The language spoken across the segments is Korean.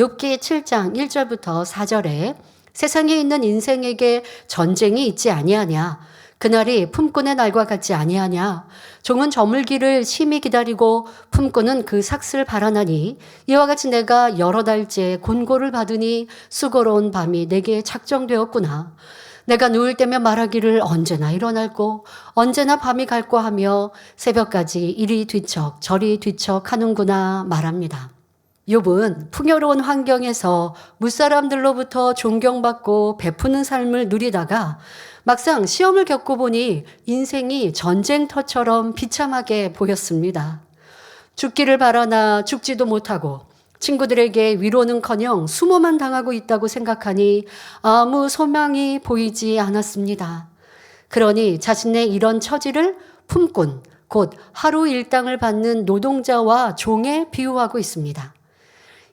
욥기 7장 1절부터 4절에 세상에 있는 인생에게 전쟁이 있지 아니하냐? 그날이 품꾼의 날과 같지 아니하냐? 종은 저물기를 심히 기다리고 품꾼은 그 삭슬 바라나니 이와 같이 내가 여러 달째 곤고를 받으니 수고로운 밤이 내게 작정되었구나. 내가 누울 때면 말하기를 언제나 일어날고 언제나 밤이 갈고 하며 새벽까지 이리 뒤척 저리 뒤척 하는구나 말합니다. 욥은 풍요로운 환경에서 무사람들로부터 존경받고 베푸는 삶을 누리다가 막상 시험을 겪고 보니 인생이 전쟁터처럼 비참하게 보였습니다. 죽기를 바라나 죽지도 못하고 친구들에게 위로는커녕 수모만 당하고 있다고 생각하니 아무 소망이 보이지 않았습니다. 그러니 자신의 이런 처지를 품꾼, 곧 하루 일당을 받는 노동자와 종에 비유하고 있습니다.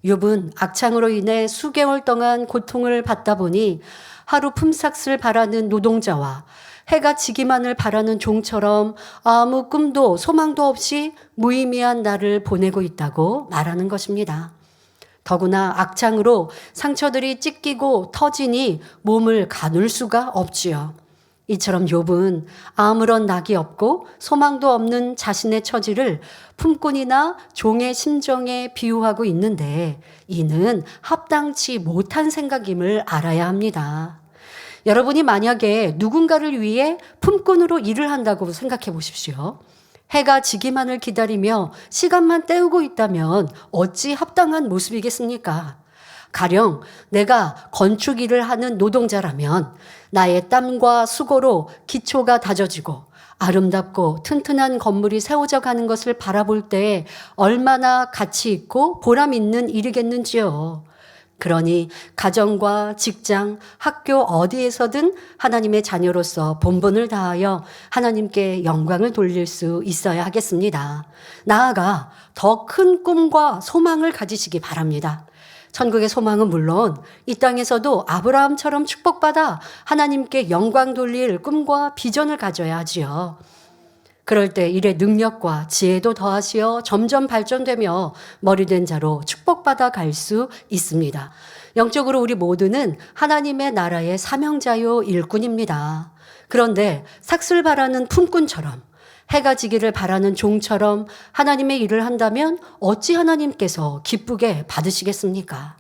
욥은 악창으로 인해 수개월 동안 고통을 받다 보니 하루 품삯을 바라는 노동자와 해가 지기만을 바라는 종처럼 아무 꿈도 소망도 없이 무의미한 날을 보내고 있다고 말하는 것입니다. 더구나 악창으로 상처들이 찢기고 터지니 몸을 가눌 수가 없지요. 이처럼 욥은 아무런 낙이 없고 소망도 없는 자신의 처지를 품꾼이나 종의 심정에 비유하고 있는데 이는 합당치 못한 생각임을 알아야 합니다. 여러분이 만약에 누군가를 위해 품꾼으로 일을 한다고 생각해 보십시오. 해가 지기만을 기다리며 시간만 때우고 있다면 어찌 합당한 모습이겠습니까? 가령 내가 건축 일을 하는 노동자라면 나의 땀과 수고로 기초가 다져지고 아름답고 튼튼한 건물이 세워져 가는 것을 바라볼 때 얼마나 가치 있고 보람 있는 일이겠는지요. 그러니 가정과 직장, 학교 어디에서든 하나님의 자녀로서 본분을 다하여 하나님께 영광을 돌릴 수 있어야 하겠습니다. 나아가 더 큰 꿈과 소망을 가지시기 바랍니다. 천국의 소망은 물론 이 땅에서도 아브라함처럼 축복받아 하나님께 영광 돌릴 꿈과 비전을 가져야 하지요. 그럴 때 일의 능력과 지혜도 더하시어 점점 발전되며 머리된 자로 축복받아 갈 수 있습니다. 영적으로 우리 모두는 하나님의 나라의 사명자요 일꾼입니다. 그런데 삭슬 바라는 품꾼처럼 해가 지기를 바라는 종처럼 하나님의 일을 한다면 어찌 하나님께서 기쁘게 받으시겠습니까?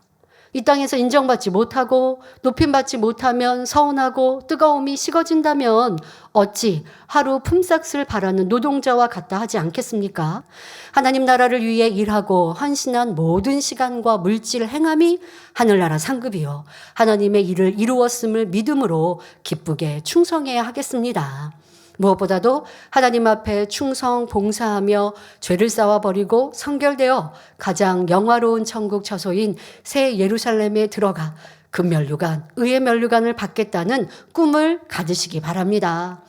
이 땅에서 인정받지 못하고 높임받지 못하면 서운하고 뜨거움이 식어진다면 어찌 하루 품삯을 바라는 노동자와 같다 하지 않겠습니까? 하나님 나라를 위해 일하고 헌신한 모든 시간과 물질 행함이 하늘나라 상급이요. 하나님의 일을 이루었음을 믿음으로 기쁘게 충성해야 하겠습니다. 무엇보다도 하나님 앞에 충성 봉사하며 죄를 쌓아버리고 성결되어 가장 영화로운 천국 처소인 새 예루살렘에 들어가 금면류관, 의의 면류관을 받겠다는 꿈을 가지시기 바랍니다.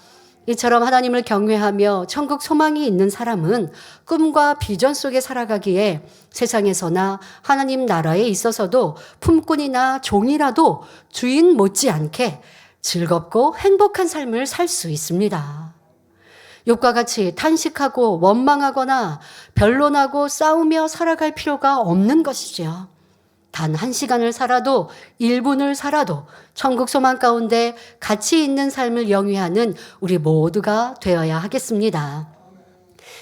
이처럼 하나님을 경외하며 천국 소망이 있는 사람은 꿈과 비전 속에 살아가기에 세상에서나 하나님 나라에 있어서도 품꾼이나 종이라도 주인 못지않게 즐겁고 행복한 삶을 살 수 있습니다. 욕과 같이 탄식하고 원망하거나 변론하고 싸우며 살아갈 필요가 없는 것이지요. 단 한 시간을 살아도 1분을 살아도 천국 소망 가운데 가치 있는 삶을 영위하는 우리 모두가 되어야 하겠습니다.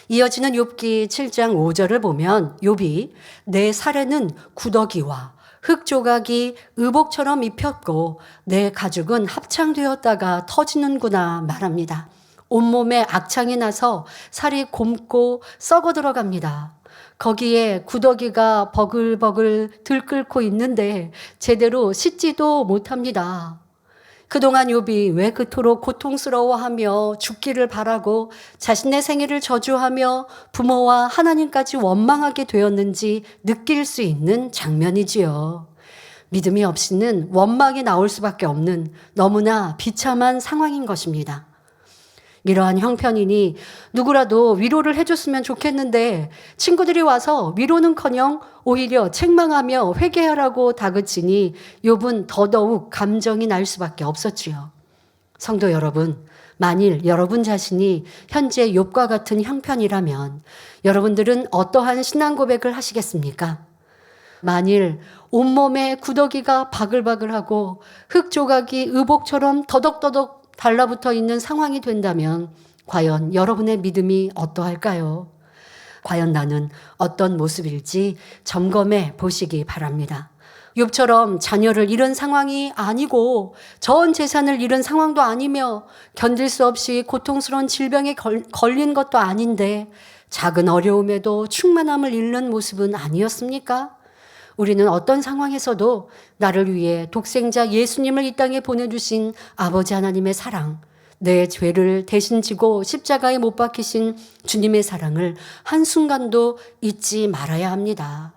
이어지는 욥기 7장 5절을 보면 욥이 내 살에는 구더기와 흙 조각이 의복처럼 입혔고 내 가죽은 합창되었다가 터지는구나 말합니다. 온몸에 악창이 나서 살이 곰고 썩어 들어갑니다. 거기에 구더기가 버글버글 들끓고 있는데 제대로 씻지도 못합니다. 그동안 욥이 왜 그토록 고통스러워하며 죽기를 바라고 자신의 생애를 저주하며 부모와 하나님까지 원망하게 되었는지 느낄 수 있는 장면이지요. 믿음이 없이는 원망이 나올 수밖에 없는 너무나 비참한 상황인 것입니다. 이러한 형편이니 누구라도 위로를 해줬으면 좋겠는데 친구들이 와서 위로는커녕 오히려 책망하며 회개하라고 다그치니 욥은 더더욱 감정이 날 수밖에 없었지요. 성도 여러분, 만일 여러분 자신이 현재 욥과 같은 형편이라면 여러분들은 어떠한 신앙 고백을 하시겠습니까? 만일 온몸에 구더기가 바글바글하고 흙 조각이 의복처럼 더덕더덕 달라붙어 있는 상황이 된다면 과연 여러분의 믿음이 어떠할까요? 과연 나는 어떤 모습일지 점검해 보시기 바랍니다. 욥처럼 자녀를 잃은 상황이 아니고 전 재산을 잃은 상황도 아니며 견딜 수 없이 고통스러운 질병에 걸, 걸린 것도 아닌데 작은 어려움에도 충만함을 잃는 모습은 아니었습니까? 우리는 어떤 상황에서도 나를 위해 독생자 예수님을 이 땅에 보내주신 아버지 하나님의 사랑, 내 죄를 대신 지고 십자가에 못 박히신 주님의 사랑을 한순간도 잊지 말아야 합니다.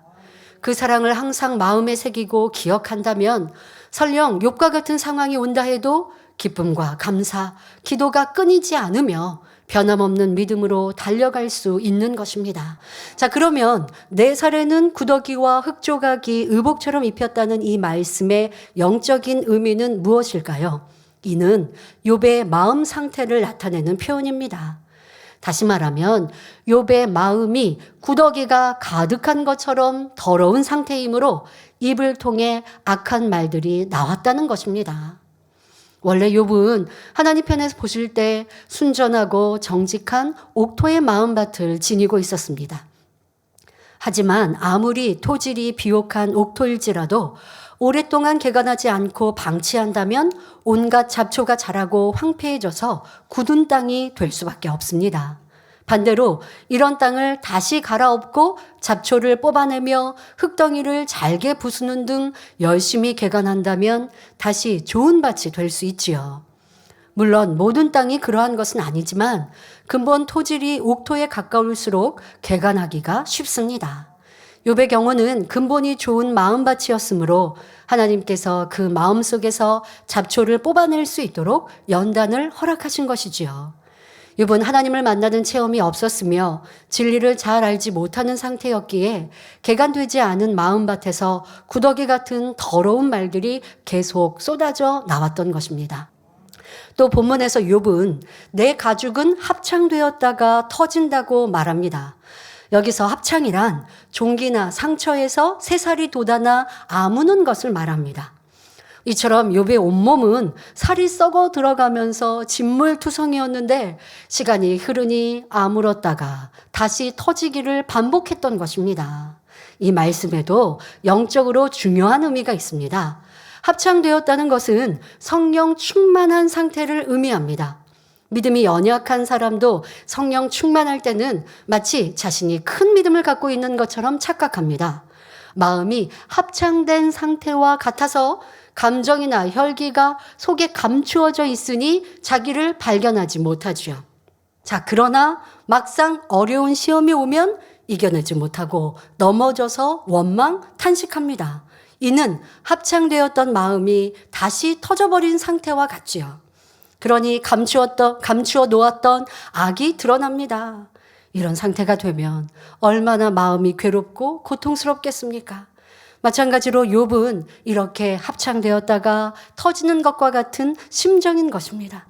그 사랑을 항상 마음에 새기고 기억한다면 설령 욕과 같은 상황이 온다 해도 기쁨과 감사, 기도가 끊이지 않으며 변함없는 믿음으로 달려갈 수 있는 것입니다. 자, 그러면 내 살에는 구더기와 흙조각이 의복처럼 입혔다는 이 말씀의 영적인 의미는 무엇일까요? 이는 욥의 마음 상태를 나타내는 표현입니다. 다시 말하면 욥의 마음이 구더기가 가득한 것처럼 더러운 상태이므로 입을 통해 악한 말들이 나왔다는 것입니다. 원래 욥은 하나님 편에서 보실 때 순전하고 정직한 옥토의 마음밭을 지니고 있었습니다. 하지만 아무리 토질이 비옥한 옥토일지라도 오랫동안 개간하지 않고 방치한다면 온갖 잡초가 자라고 황폐해져서 굳은 땅이 될 수밖에 없습니다. 반대로 이런 땅을 다시 갈아엎고 잡초를 뽑아내며 흙덩이를 잘게 부수는 등 열심히 개간한다면 다시 좋은 밭이 될 수 있지요. 물론 모든 땅이 그러한 것은 아니지만 근본 토질이 옥토에 가까울수록 개간하기가 쉽습니다. 욥의 경우는 근본이 좋은 마음밭이었으므로 하나님께서 그 마음 속에서 잡초를 뽑아낼 수 있도록 연단을 허락하신 것이지요. 욥은 하나님을 만나는 체험이 없었으며 진리를 잘 알지 못하는 상태였기에 개간되지 않은 마음밭에서 구더기 같은 더러운 말들이 계속 쏟아져 나왔던 것입니다. 또 본문에서 욥은 내 가죽은 합창되었다가 터진다고 말합니다. 여기서 합창이란 종기나 상처에서 새살이 돋아나 아무는 것을 말합니다. 이처럼 욥의 온몸은 살이 썩어 들어가면서 진물투성이었는데 시간이 흐르니 아물었다가 다시 터지기를 반복했던 것입니다. 이 말씀에도 영적으로 중요한 의미가 있습니다. 합창되었다는 것은 성령 충만한 상태를 의미합니다. 믿음이 연약한 사람도 성령 충만할 때는 마치 자신이 큰 믿음을 갖고 있는 것처럼 착각합니다. 마음이 합창된 상태와 같아서 감정이나 혈기가 속에 감추어져 있으니 자기를 발견하지 못하지요. 자, 그러나 막상 어려운 시험이 오면 이겨내지 못하고 넘어져서 원망, 탄식합니다. 이는 합창되었던 마음이 다시 터져버린 상태와 같지요. 그러니 감추었던, 감추어 놓았던 악이 드러납니다. 이런 상태가 되면 얼마나 마음이 괴롭고 고통스럽겠습니까? 마찬가지로 욥은 이렇게 합창되었다가 터지는 것과 같은 심정인 것입니다.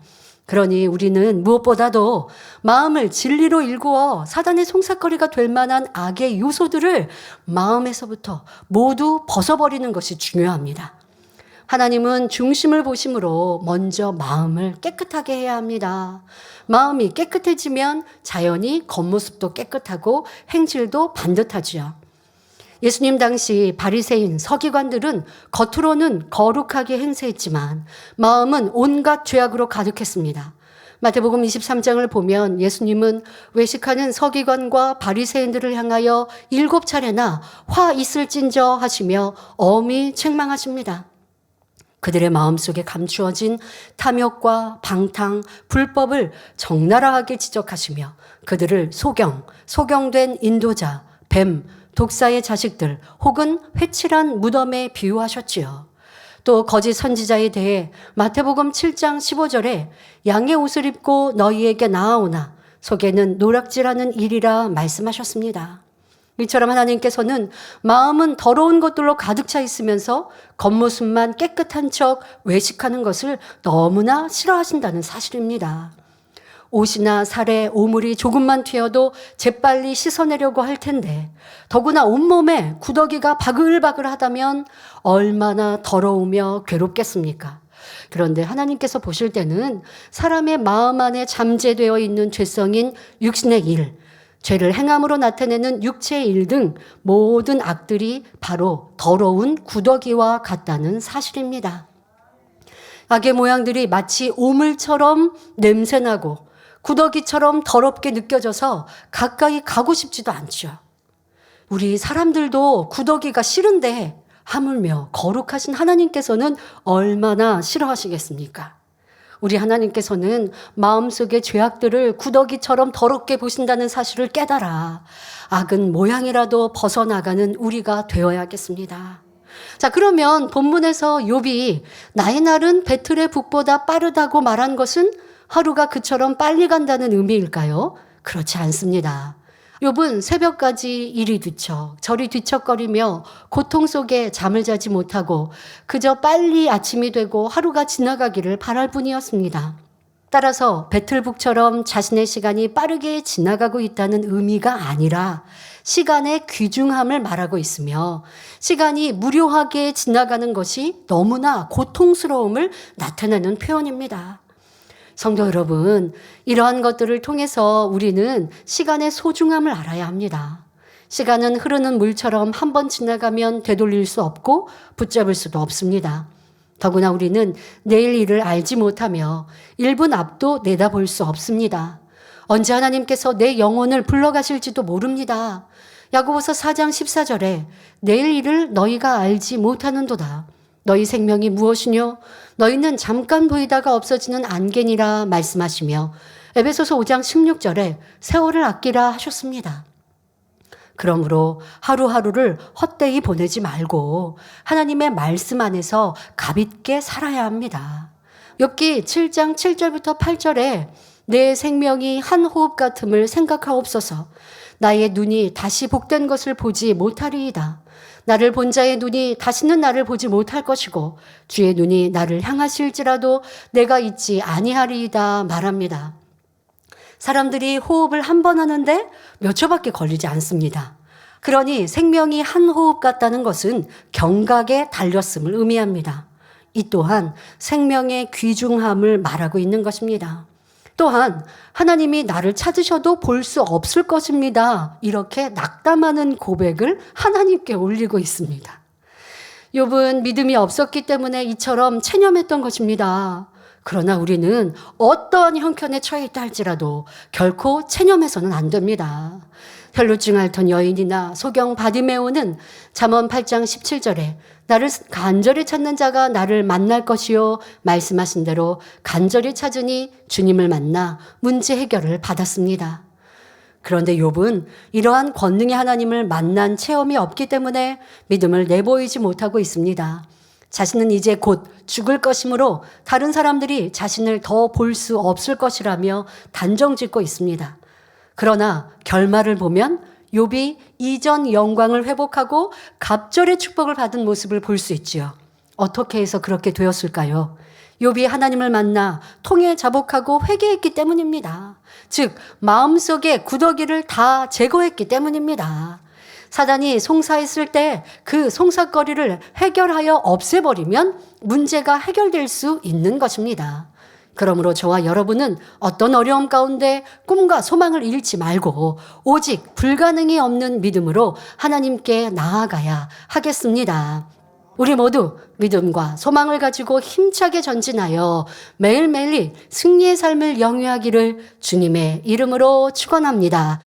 그러니 우리는 무엇보다도 마음을 진리로 일구어 사단의 송사거리가 될 만한 악의 요소들을 마음에서부터 모두 벗어버리는 것이 중요합니다. 하나님은 중심을 보심으로 먼저 마음을 깨끗하게 해야 합니다. 마음이 깨끗해지면 자연히 겉모습도 깨끗하고 행실도 반듯하지요. 예수님 당시 바리새인 서기관들은 겉으로는 거룩하게 행세했지만 마음은 온갖 죄악으로 가득했습니다. 마태복음 23장을 보면 예수님은 외식하는 서기관과 바리새인들을 향하여 일곱 차례나 화 있을진저 하시며 엄히 책망하십니다. 그들의 마음속에 감추어진 탐욕과 방탕, 불법을 적나라하게 지적하시며 그들을 소경, 소경된 인도자, 뱀, 독사의 자식들 혹은 회칠한 무덤에 비유하셨지요. 또 거짓 선지자에 대해 마태복음 7장 15절에 양의 옷을 입고 너희에게 나아오나 속에는 노락질하는 일이라 말씀하셨습니다. 이처럼 하나님께서는 마음은 더러운 것들로 가득 차 있으면서 겉모습만 깨끗한 척 외식하는 것을 너무나 싫어하신다는 사실입니다. 옷이나 살에 오물이 조금만 튀어도 재빨리 씻어내려고 할 텐데 더구나 온몸에 구더기가 바글바글 하다면 얼마나 더러우며 괴롭겠습니까? 그런데 하나님께서 보실 때는 사람의 마음 안에 잠재되어 있는 죄성인 육신의 일, 죄를 행함으로 나타내는 육체의 일 등 모든 악들이 바로 더러운 구더기와 같다는 사실입니다. 악의 모양들이 마치 오물처럼 냄새나고 구더기처럼 더럽게 느껴져서 가까이 가고 싶지도 않죠. 우리 사람들도 구더기가 싫은데 하물며 거룩하신 하나님께서는 얼마나 싫어하시겠습니까? 우리 하나님께서는 마음속의 죄악들을 구더기처럼 더럽게 보신다는 사실을 깨달아 악은 모양이라도 벗어나가는 우리가 되어야겠습니다. 자, 그러면 본문에서 욥이 나의 날은 배틀의 북보다 빠르다고 말한 것은 하루가 그처럼 빨리 간다는 의미일까요? 그렇지 않습니다. 욥은 새벽까지 이리 뒤척 저리 뒤척거리며 고통 속에 잠을 자지 못하고 그저 빨리 아침이 되고 하루가 지나가기를 바랄 뿐이었습니다. 따라서 배틀북처럼 자신의 시간이 빠르게 지나가고 있다는 의미가 아니라 시간의 귀중함을 말하고 있으며 시간이 무료하게 지나가는 것이 너무나 고통스러움을 나타내는 표현입니다. 성도 여러분, 이러한 것들을 통해서 우리는 시간의 소중함을 알아야 합니다. 시간은 흐르는 물처럼 한 번 지나가면 되돌릴 수 없고 붙잡을 수도 없습니다. 더구나 우리는 내일 일을 알지 못하며 1분 앞도 내다볼 수 없습니다. 언제 하나님께서 내 영혼을 불러가실지도 모릅니다. 야고보서 4장 14절에 내일 일을 너희가 알지 못하는도다. 너희 생명이 무엇이뇨? 너희는 잠깐 보이다가 없어지는 안개니라 말씀하시며 에베소서 5장 16절에 세월을 아끼라 하셨습니다. 그러므로 하루하루를 헛되이 보내지 말고 하나님의 말씀 안에서 가볍게 살아야 합니다. 욥기 7장 7절부터 8절에 내 생명이 한 호흡 같음을 생각하옵소서. 나의 눈이 다시 복된 것을 보지 못하리이다. 나를 본 자의 눈이 다시는 나를 보지 못할 것이고 주의 눈이 나를 향하실지라도 내가 있지 아니하리이다 말합니다. 사람들이 호흡을 한 번 하는데 몇 초밖에 걸리지 않습니다. 그러니 생명이 한 호흡 같다는 것은 경각에 달렸음을 의미합니다. 이 또한 생명의 귀중함을 말하고 있는 것입니다. 또한 하나님이 나를 찾으셔도 볼 수 없을 것입니다. 이렇게 낙담하는 고백을 하나님께 올리고 있습니다. 욥은 믿음이 없었기 때문에 이처럼 체념했던 것입니다. 그러나 우리는 어떠한 형편에 처해 있다 할지라도 결코 체념해서는 안 됩니다. 혈루증 앓던 여인이나 소경 바디메오는 잠언 8장 17절에 나를 간절히 찾는 자가 나를 만날 것이요 말씀하신 대로 간절히 찾으니 주님을 만나 문제 해결을 받았습니다. 그런데 욥은 이러한 권능의 하나님을 만난 체험이 없기 때문에 믿음을 내보이지 못하고 있습니다. 자신은 이제 곧 죽을 것이므로 다른 사람들이 자신을 더 볼 수 없을 것이라며 단정 짓고 있습니다. 그러나 결말을 보면 욥이 이전 영광을 회복하고 갑절의 축복을 받은 모습을 볼 수 있지요. 어떻게 해서 그렇게 되었을까요? 욥이 하나님을 만나 통해 자복하고 회개했기 때문입니다. 즉 마음속에 구더기를 다 제거했기 때문입니다. 사단이 송사했을 때 그 송사거리를 해결하여 없애버리면 문제가 해결될 수 있는 것입니다. 그러므로 저와 여러분은 어떤 어려움 가운데 꿈과 소망을 잃지 말고 오직 불가능이 없는 믿음으로 하나님께 나아가야 하겠습니다. 우리 모두 믿음과 소망을 가지고 힘차게 전진하여 매일매일 승리의 삶을 영위하기를 주님의 이름으로 축원합니다.